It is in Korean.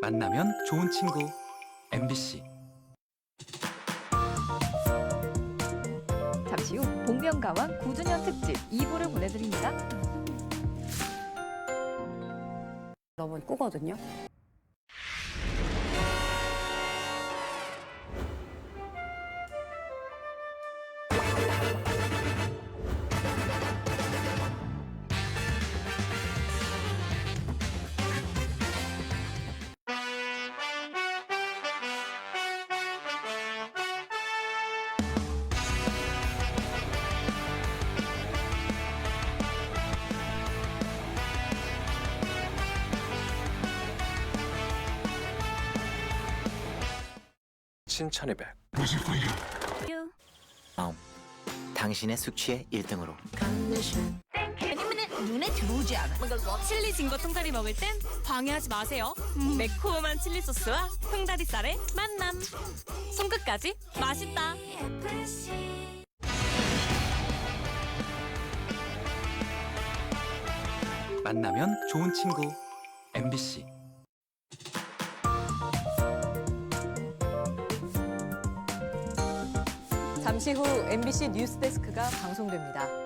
만나면 좋은 친구 MBC 잠시 후 복면가왕 9주년 특집 2부를 보내드립니다. 여러분 꾸거든요. 칭찬의 백. 당신의 숙취의 1등으로 왜냐면 눈에 들어오지 않아. 칠리 진거 통다리 먹을 땐 방해하지 마세요. 매콤한 칠리 소스와 통다리살의 만남. 손끝까지 맛있다. 만나면 좋은 친구 MBC 잠시 후 MBC 뉴스데스크가 방송됩니다.